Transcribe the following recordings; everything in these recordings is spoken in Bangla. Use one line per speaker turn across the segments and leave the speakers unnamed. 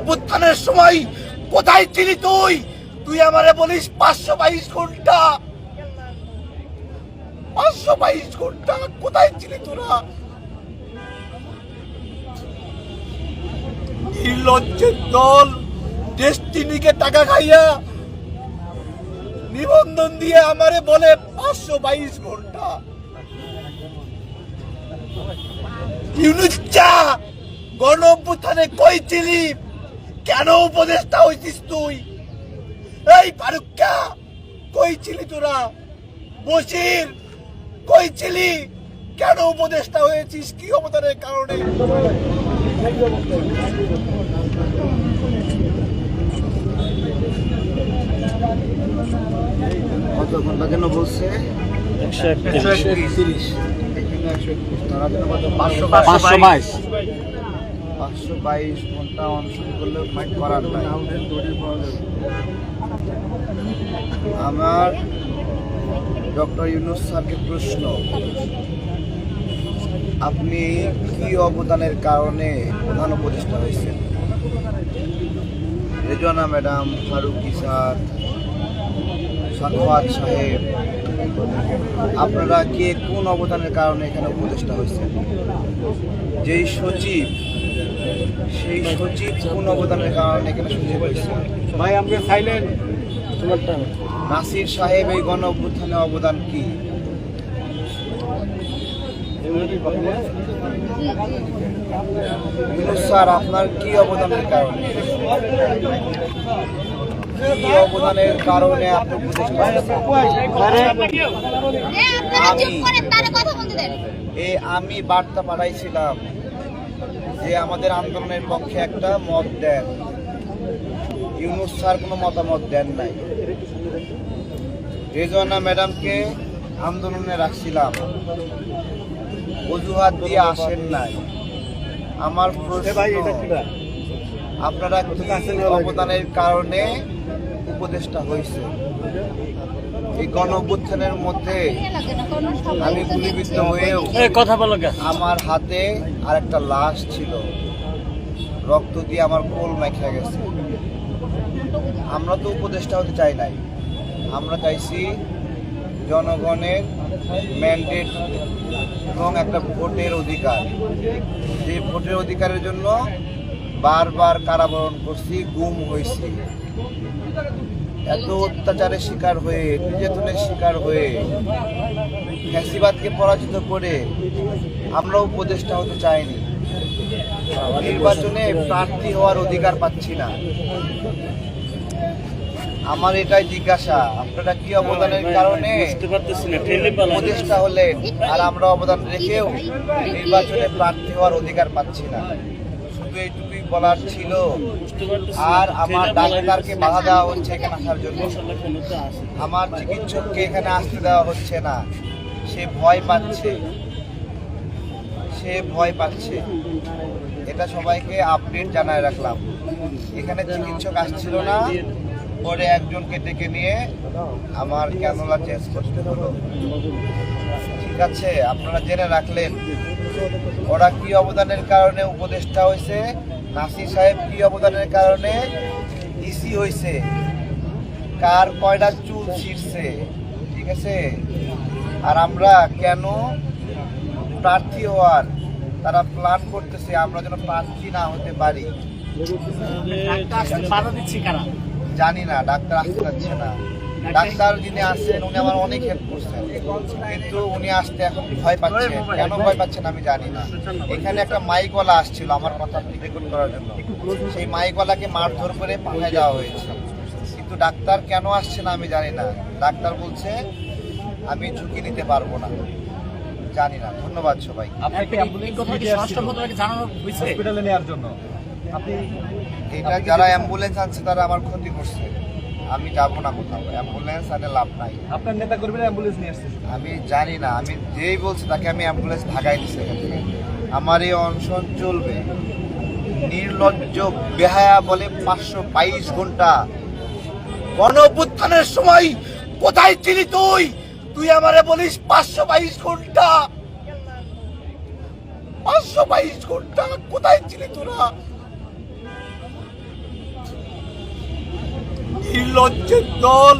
অভ্যুত্থানের সময় কোথায় ছিলি তুই? তুই আমারে বলিস পাঁচশো বাইশ ঘণ্টা। পাঁচশো বাইশ ঘণ্টা কোথায় ছিলি তোরা? নির্লজ্জের দল, ডেস্টিনিকে টাকা খাইয়া নিবন্ধন দিয়ে আমারে বলে পাঁচশো বাইশ ঘণ্টা। ইউনুচ্চা গণ কই ছিলি? কেন উপদেষ্টা হইছিস তুই? এই ফারুক্কা কই ছিলি তোরা? বসির কই ছিলি? কেন উপদেষ্টা হয়েছিস? কি অবদানের কারণে?
কত ঘণ্টা যেন বলছে?
একশো
একশো একত্রিশ তারা যেন কত? পাঁচশো
পাঁচশো বাইশ।
পাঁচশো বাইশ ঘণ্টা অনশন করলে মাইক করার নাই। আমার ডক্টর ইউনুস স্যারকে প্রশ্ন, আপনি কি অবদানের কারণে প্রধান উপদেষ্টা হয়েছেন? রেজনা ম্যাডাম, ফারুকি স্যার সাদওয়াত সাহেব, আপনারা কে কোন অবদানের কারণে এখানে উপদেষ্টা হয়েছেন? যেই সচিব সেই সচিব কোন অবদানের কারণে এখানে
ভাই
নাসির সাহেব এই গণ অভ্যুত্থানে অবদান কি? স্যার আপনার কি অবদানের কারণে? কি অবদানের কারণে আপনি
এ
আমি বার্তা পাঠাইছিলাম। যে আমাদের আন্দোলনের পক্ষে একটা মত দেন। ইউনুস স্যার কোনো মতামত দেন নাই। রেজওয়ানা ম্যাডামকে আন্দোলনে রাখছিলাম। অজুহাত দিয়ে আসেন নাই। আমার প্রশ্ন আপনারা কি অবদানের কারণে উপদেষ্টা হয়েছে? এই গণ মধ্যে আমি গুলিবিদ্ধ হয়েও
কথা বলো
আমার হাতে আর একটা লাশ ছিল। রক্ত দিয়ে আমার কোল মেখে গেছে। আমরা তো উপদেষ্টা হতে চাই নাই। আমরা চাইছি জনগণের ম্যান্ডেট এবং একটা ভোটের অধিকার। যে ভোটের অধিকারের জন্য বারবার কারাবরণ করছি গুম হয়েছি। এত অত্যাচারের শিকার হয়ে নির্যাতনের শিকার হয়ে ফ্যাসিবাদকে পরাজিত করে আমরা উপদেষ্টা হতে চাইনি। নির্বাচনে প্রার্থী হওয়ার অধিকার পাচ্ছি না। আমার এটাই জিজ্ঞাসা আপনারা কি অবদানের কারণে উপদেষ্টা হলেন আর আমরা অবদান রেখেও নির্বাচনে প্রার্থী হওয়ার অধিকার পাচ্ছি না। শুধু এইটুকুই বলার ছিল। আর আমার ডাক্তারকে বাধা দেওয়া হচ্ছে এখানে আসার জন্য। আমার চিকিৎসককে এখানে আসতে দেওয়া হচ্ছে না। সে ভয় পাচ্ছে। সে ভয় পাচ্ছে। এটা সবাইকে আপডেট জানায় রাখলাম। এখানে চিকিৎসক আসছিল না। পরে একজনকে ডেকে নিয়ে আমার ক্যানোলা চেঞ্জ করতে হলো। ঠিক আছে, আপনারা জেনে রাখলেন। ওরা কি অবদানের কারণে উপদেষ্টা হয়েছে নাসির সাহেব কি অবদানের কারণে? ইসি হয়েছে কার কয়টা চুল ছিঁড়ছে? ঠিক আছে? আর আমরা কেন প্রার্থী হওয়ার তারা প্ল্যান করতেছে আমরা যেন প্রার্থী না হতে পারি? জানি না ডাক্তার আসতে পারছে না। ডাক্তার যিনি আসছেন উনি আমার অনেক হেল্প করছেন। কিন্তু উনি আসতে এখন ভয় পাচ্ছেন কেন ভয় পাচ্ছেন আমি জানি না। এখানে একটা মাইকওয়ালা আসছিল আমার কথা রেকর্ড করার জন্য। সেই মাইকওয়ালাকে মারধর করে পাঠায় যাওয়া হয়েছে। কিন্তু ডাক্তার কেন আসছে না আমি জানি না। ডাক্তার বলছে আমি ঝুঁকি নিতে পারব না। জানি না। ধন্যবাদ সবাই।
হসপিটালে নেওয়ার জন্য। আপনি
এটা যারা অ্যাম্বুলেন্স আনছে তারা আমার ক্ষতি করছে। আমি যাব না কোথাও। অ্যাম্বুলেন্স আনে লাভ নাই।
আপনার নেতা কর্মীরা অ্যাম্বুলেন্স নিয়ে আসছে
আমি জানি না আমি যেই বলছি তাকে আমি অ্যাম্বুলেন্স ঢাকাই দিচ্ছি এখান থেকে। আমার এই অনশন চলবে। নির্লজ্জ বেহায়া বলে পাঁচশো বাইশ ঘণ্টা।
গণ সময় কোথায় ছিলি তুই? তুই আমারে বলিস পাঁচশো বাইশ ঘণ্টা। পাঁচশো বাইশ ঘণ্টা কোথায় ছিলি তোরা?
নির্লজ্জের দল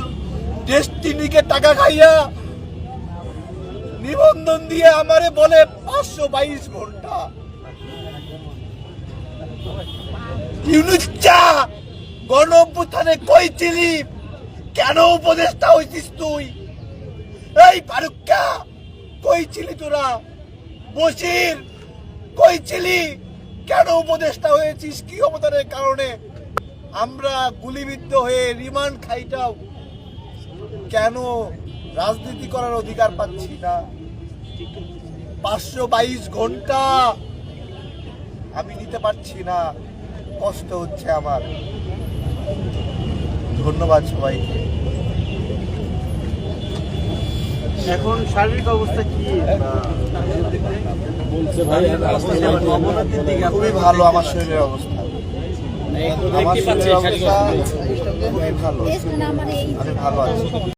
ডেস্টিনিকে টাকা খাইয়া নিবন্ধন দিয়ে আমারে বলে পাঁচশো বাইশ ঘণ্টা। ইউনুচ্চা গণ অভ্যুত্থানে কই ছিলি? কেন উপদেষ্টা হইছিস তুই? এই ফারুক্কা, কই ছিলি তোরা? বসির কই ছিলি? কেন উপদেষ্টা হয়েছিস? কি অবদানের কারণে? আমরা গুলিবিদ্ধ হয়ে রিমান্ড খাইটাও কেন রাজনীতি করার অধিকার পাচ্ছি না? পাঁচশো বাইশ ঘণ্টা আমি নিতে পারছি না। কষ্ট হচ্ছে আমার। ধন্যবাদ সবাইকে।
এখন শারীরিক অবস্থা কি?
খুবই ভালো আমার শরীরের অবস্থা। আমার শরীরের অবস্থা খুবই ভালো। আমি ভালো আছি।